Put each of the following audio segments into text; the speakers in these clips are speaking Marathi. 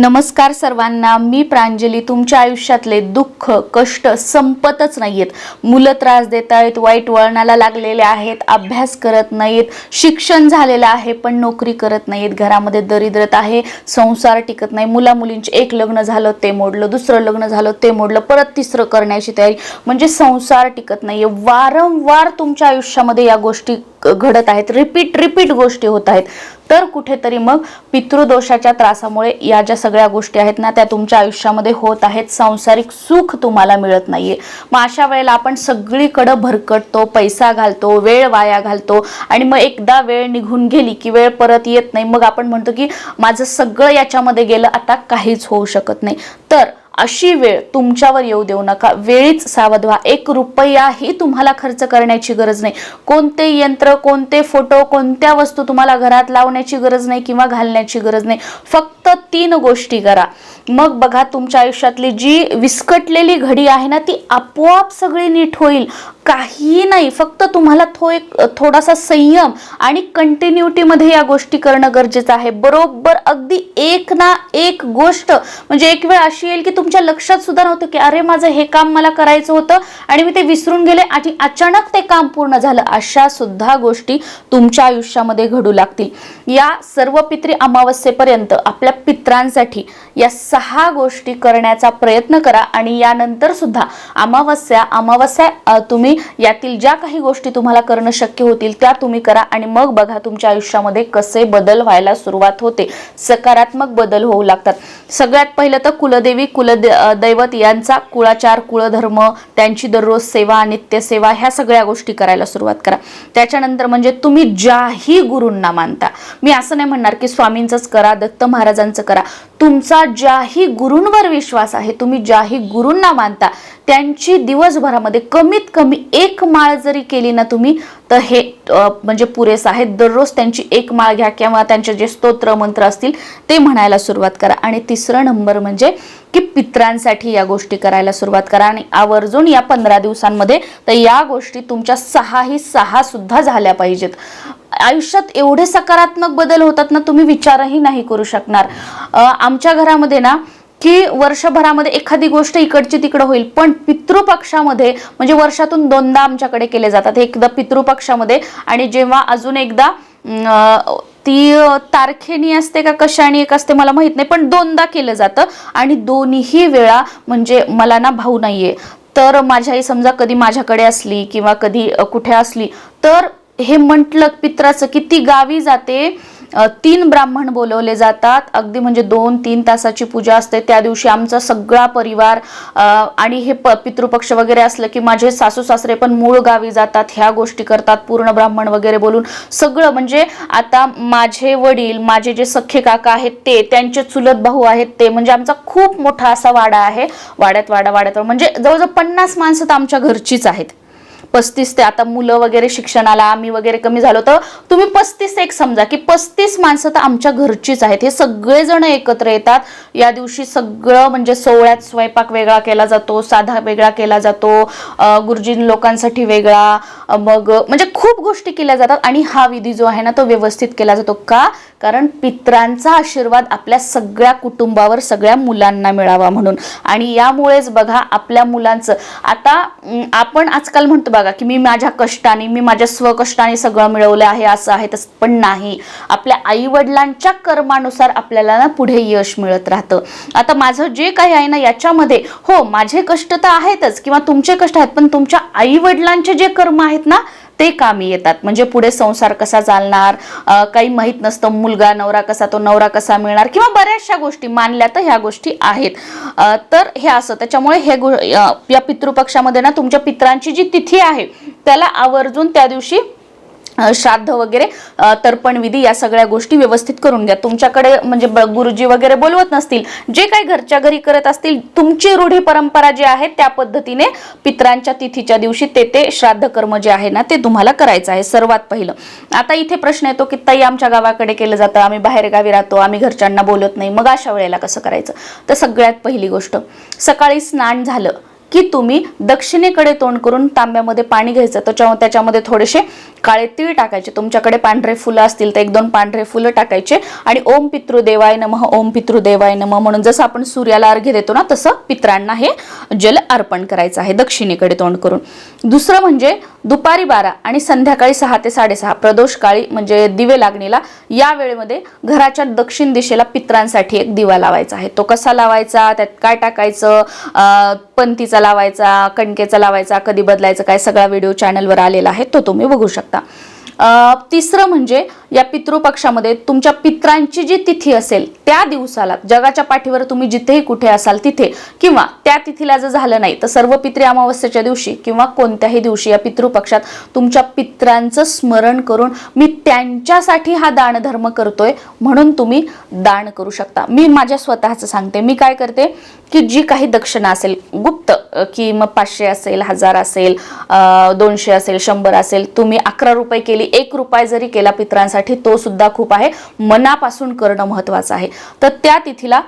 नमस्कार सर्वांना. मी प्रांजली. तुमच्या आयुष्यातले दुःख कष्ट संपतच नाहीयेत. मुलं त्रास देत आहेत वाईट वळणाला लागलेले आहेत अभ्यास करत नाहीत शिक्षण झालेलं आहे पण नोकरी करत नाहीत घरामध्ये दरिद्रता आहे संसार टिकत नाही. मुला मुलींचे एक लग्न झालं ते मोडलं. दुसरं लग्न झालं ते मोडलं. परत तिसरं करण्याची तयारी. म्हणजे संसार टिकत नाहीये. वारंवार तुमच्या आयुष्यामध्ये या गोष्टी घडत आहेत. रिपीट रिपीट गोष्टी होत आहेत. तर कुठेतरी मग पितृदोषाच्या त्रासामुळे या ज्या सगळ्या गोष्टी आहेत ना त्या तुमच्या आयुष्यामध्ये होत आहेत. सांसारिक सुख तुम्हाला मिळत नाहीये. मग अशा वेळेला आपण सगळीकडं भरकटतो पैसा घालतो वेळ वाया घालतो आणि मग एकदा वेळ निघून गेली की वेळ परत येत नाही. मग आपण म्हणतो की माझं सगळं याच्यामध्ये गेलं आता काहीच होऊ शकत नाही. तर अशी वेळ तुमच्यावर येऊ देऊ नका. वेळीच सावध व्हा. एक रुपयाही तुम्हाला खर्च करण्याची गरज नाही. कोणते यंत्र कोणते फोटो कोणत्या वस्तू तुम्हाला घरात लावण्याची गरज नाही किंवा घालण्याची गरज नाही. फक्त तीन गोष्टी करा. मग बघा तुमच्या आयुष्यातली जी विस्कटलेली घडी आहे ना ती आपोआप सगळी नीट होईल. काहीही नाही फक्त तुम्हाला थो एक थोडासा संयम आणि कंटिन्युटीमध्ये या गोष्टी करणं गरजेचं आहे. बरोबर अगदी एक ना एक गोष्ट म्हणजे एक वेळ अशी येईल की तुमच्या लक्षात सुद्धा नव्हतं की अरे माझं हे काम मला करायचं होतं आणि मी ते विसरून गेले आणि अचानक ते काम पूर्ण झालं. अशा सुद्धा गोष्टी तुमच्या आयुष्यामध्ये घडू लागतील. या सर्व पित्री अमावस्येपर्यंत आपल्या पित्रांसाठी या सहा गोष्टी करण्याचा प्रयत्न करा आणि यानंतर सुद्धा अमावस्या अमावस्या तुम्ही यातील ज्या काही गोष्टी तुम्हाला करणं शक्य होतील त्या तुम्ही करा आणि मग बघा तुमच्या आयुष्यामध्ये कसे बदल व्हायला सुरुवात होते. सकारात्मक बदल होऊ लागतात. सगळ्यात पहिलं तर कुलदेवी कुल दैवत यांचा कुळाचार कुळधर्म त्यांची दररोज सेवा नित्यसेवा ह्या सगळ्या गोष्टी करायला सुरुवात करा. त्याच्यानंतर म्हणजे तुम्ही ज्याही गुरूंना मानता. मी असं नाही म्हणणार की स्वामींचंच करा दत्त महाराजांचं करा. तुमचा ज्याही गुरूंवर विश्वास आहे तुम्ही ज्याही गुरूंना मानता त्यांची दिवसभरामध्ये कमीत कमी एक माळ जरी केली ना तुम्ही तर हे म्हणजे पुरेसं आहे. दररोज त्यांची एक माळ घ्या किंवा त्यांचे जे स्तोत्र मंत्र असतील ते म्हणायला सुरुवात करा. आणि तिसरं नंबर म्हणजे की पित्रांसाठी या गोष्टी करायला सुरुवात करा आणि आवर्जून या पंधरा दिवसांमध्ये तर या गोष्टी तुमच्या सहाही सहा सुद्धा झाल्या पाहिजेत. आयुष्यात एवढे सकारात्मक बदल होतात ना तुम्ही विचारही नाही करू शकणार. आमच्या घरामध्ये ना की वर्षभरामध्ये एखादी गोष्ट इकडची तिकडं होईल पण पितृपक्षामध्ये म्हणजे वर्षातून दोनदा आमच्याकडे केले जातात. एकदा पितृपक्षामध्ये आणि जेव्हा अजून एकदा ती तारखेनी असते का कशाने एक असते मला माहीत नाही पण दोनदा केलं जातं आणि दोन्ही वेळा म्हणजे मला ना भाऊ नाहीये. तर माझी आई समजा कधी माझ्याकडे असली किंवा कधी कुठे असली तर हे म्हटलं पित्राचं की ती गावी जाते तीन ब्राह्मण बोलवले जातात. अगदी म्हणजे दोन तीन तासाची पूजा असते. त्या दिवशी आमचा सगळा परिवार आणि हे प पितृपक्ष वगैरे असलं की माझे सासू सासरे पण मूळ गावी जातात. ह्या गोष्टी करतात. पूर्ण ब्राह्मण वगैरे बोलून सगळं म्हणजे आता माझे वडील माझे जे सख्खे काका आहेत ते त्यांचे चुलत भाऊ आहेत ते म्हणजे आमचा खूप मोठा असा वाडा आहे. वाड्यात वाडा वाड्यात म्हणजे जवळजवळ पन्नास माणसं तर आमच्या घरचीच आहेत. पस्तीस ते आता मुलं वगैरे शिक्षणाला आम्ही वगैरे कमी झालो तर तुम्ही पस्तीस एक समजा की पस्तीस माणसं तर आमच्या घरचीच आहेत. हे सगळेजण एकत्र येतात. या दिवशी सगळं म्हणजे सोहळ्यात स्वयंपाक वेगळा केला जातो साधा वेगळा केला जातो अं, गुरुजीन लोकांसाठी वेगळा मग म्हणजे खूप गोष्टी केल्या जातात आणि हा विधी जो आहे ना तो व्यवस्थित केला जातो. का? कारण पित्रांचा आशीर्वाद आपल्या सगळ्या कुटुंबावर सगळ्या मुलांना मिळावा म्हणून. आणि यामुळेच बघा आपल्या मुलांचं आता आपण आजकाल म्हणतो बघा की मी माझ्या कष्टाने मी माझ्या स्वकष्टाने सगळं मिळवलं आहे असं आहे तसं पण नाही. आपल्या आईवडिलांच्या कर्मानुसार आपल्याला ना पुढे यश मिळत राहतं. आता माझं जे काही आहे ना याच्यामध्ये हो माझे कष्ट तर आहेतच किंवा तुमचे कष्ट आहेत पण तुमच्या आईवडिलांचे जे कर्म आहेत ना ते कामी येतात. म्हणजे पुढे संसार कसा चालणार? काही माहीत नसतं मुलगा नवरा कसा तो नवरा कसा मिळणार? किंवा बऱ्याचशा गोष्टी मानल्या तर ह्या गोष्टी आहेत. तर हे असं. त्याच्यामुळे हे गो- या पितृपक्षामध्ये ना तुमच्या पित्रांची जी तिथी आहे त्याला आवर्जून त्या दिवशी श्राद्ध वगैरे तर्पण विधी या सगळ्या गोष्टी व्यवस्थित करून घ्या. तुमच्याकडे म्हणजे ब- गुरुजी वगैरे बोलवत नसतील जे काही घरच्या घरी करत असतील तुमची रूढी परंपरा जी आहे त्या पद्धतीने पित्रांच्या तिथीच्या दिवशी ते ते श्राद्ध कर्म जे आहे ना ते तुम्हाला करायचं आहे सर्वात पहिलं. आता इथे प्रश्न येतो की ताई आमच्या गावाकडे केलं जातं आम्ही बाहेर गावी राहतो आम्ही घरच्यांना बोलत नाही मग अशा वेळेला कसं करायचं? तर सगळ्यात पहिली गोष्ट सकाळी स्नान झालं की तुम्ही दक्षिणेकडे तोंड करून तांब्यामध्ये पाणी घ्यायचं. त्याच्या त्याच्यामध्ये थोडेसे काळे तीळ टाकायचे. तुमच्याकडे पांढरे फुलं असतील तर एक दोन पांढरे फुलं टाकायचे. आणि ओम पितृदेवाय नमः ओम पितृदेवाय नमः म्हणून जसं आपण सूर्याला अर्घ्य देतो ना तसं पित्रांना हे जल अर्पण करायचं आहे दक्षिणेकडे तोंड करून. दुसरं म्हणजे दुपारी बारा आणि संध्याकाळी सहा ते साडेसहा. प्रदोष काळी म्हणजे दिवे लागणीला. या वेळेमध्ये घराच्या दक्षिण दिशेला पित्रांसाठी एक दिवा लावायचा आहे. तो कसा लावायचा? त्यात काय टाकायचं? पंथीचा लावायचा कणकेचा लावायचा कधी बदलायचं काय सगळा व्हिडिओ चॅनलवर आलेला आहे तो तुम्ही बघू शकता. तिसरं म्हणजे या पितृपक्षामध्ये तुमच्या पित्रांची जी तिथी असेल त्या दिवसाला जगाच्या पाठीवर तुम्ही जिथेही कुठे असाल तिथे किंवा त्या तिथीला जर झालं नाही तर सर्व पितृ अमावस्येच्या दिवशी किंवा कोणत्याही दिवशी या पितृपक्षात तुमच्या पित्रांचं स्मरण करून मी त्यांच्यासाठी हा दानधर्म करतोय म्हणून तुम्ही दान करू शकता. मी माझ्या स्वतःचं सांगते. मी काय करते की जी काही दक्षिणा असेल गुप्त की मग पाचशे असेल हजार असेल दोनशे असेल शंभर असेल तुम्ही अकरा रुपये केली एक रुपये जरी केला पित्रांसाठी तो सुद्धा खूप आहे. मनापासून करणं महत्वाचं आहे. तर त्या तिथीला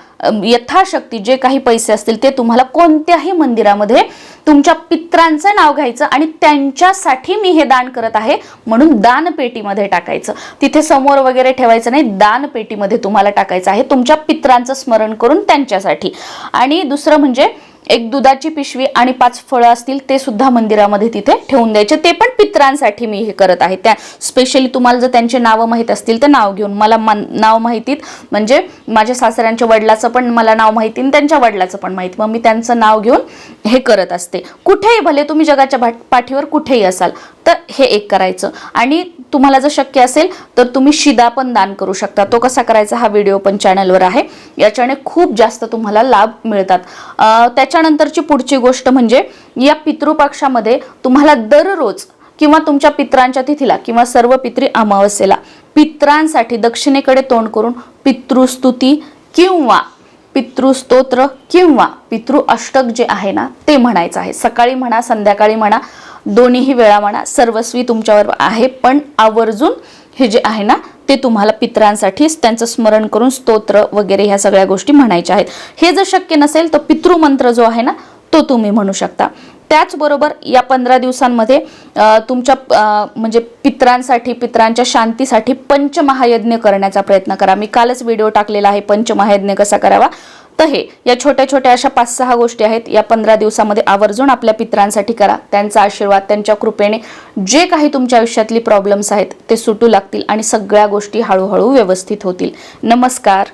यथाशक्ती जे काही पैसे असतील ते तुम्हाला कोणत्याही मंदिरामध्ये तुमच्या पित्रांचं नाव घ्यायचं आणि त्यांच्यासाठी मी हे दान करत आहे म्हणून दानपेटीमध्ये टाकायचं. तिथे समोर वगैरे ठेवायचं नाही दानपेटीमध्ये तुम्हाला टाकायचं आहे तुमच्या पित्रांचं स्मरण करून त्यांच्यासाठी. आणि दुसरं म्हणजे एक दुधाची पिशवी आणि पाच फळं असतील ते सुद्धा मंदिरामध्ये तिथे ठेवून द्यायचे. ते पण पित्रांसाठी मी हे करत आहे. त्या स्पेशली तुम्हाला जर त्यांचे नावं माहीत असतील तर नाव घेऊन. मला नाव माहितीत. म्हणजे माझ्या सासऱ्यांच्या वडिलाचं पण मला नाव माहिती आणि त्यांच्या वडिलाचं पण माहिती. मग मी त्यांचं नाव घेऊन हे करत असते. कुठेही भले तुम्ही जगाच्या पाठीवर कुठेही असाल तर हे एक करायचं. आणि तुम्हाला जर शक्य असेल तर तुम्ही शिदा पण दान करू शकता. तो कसा करायचा हा व्हिडिओ पण चॅनलवर आहे. याच्याने खूप जास्त तुम्हाला लाभ मिळतात. त्याच्यानंतरची पुढची गोष्ट म्हणजे या पितृपक्षामध्ये तुम्हाला दररोज किंवा तुमच्या पित्रांच्या तिथीला किंवा सर्व पित्री अमावस्येला पित्रांसाठी दक्षिणेकडे तोंड करून पितृस्तुती किंवा पितृस्तोत्र किंवा पितृ अष्टक जे आहे ना ते म्हणायचं आहे. सकाळी म्हणा संध्याकाळी म्हणा दोन्हीही वेळा म्हणा सर्वस्वी तुमच्यावर आहे पण आवर्जून हे जे आहे ना ते तुम्हाला पित्रांसाठीच त्यांचं स्मरण करून स्तोत्र वगैरे ह्या सगळ्या गोष्टी म्हणायच्या आहेत. हे जर शक्य नसेल तर पितृमंत्र जो आहे ना तो तुम्ही म्हणू शकता. त्याचबरोबर या पंधरा दिवसांमध्ये तुमच्या म्हणजे पित्रांसाठी पित्रांच्या शांतीसाठी पंचमहायज्ञ करण्याचा प्रयत्न करा. मी कालच व्हिडिओ टाकलेला आहे पंचमहायज्ञ कसा करावा? तर हे. या छोट्या छोट्या अशा पाच सहा गोष्टी आहेत. या पंधरा दिवसामध्ये आवर्जून आपल्या पित्रांसाठी करा. त्यांचा आशीर्वाद त्यांच्या कृपेने जे काही तुमच्या आयुष्यातली प्रॉब्लेम्स आहेत ते सुटू लागतील आणि सगळ्या गोष्टी हळूहळू व्यवस्थित होतील. नमस्कार.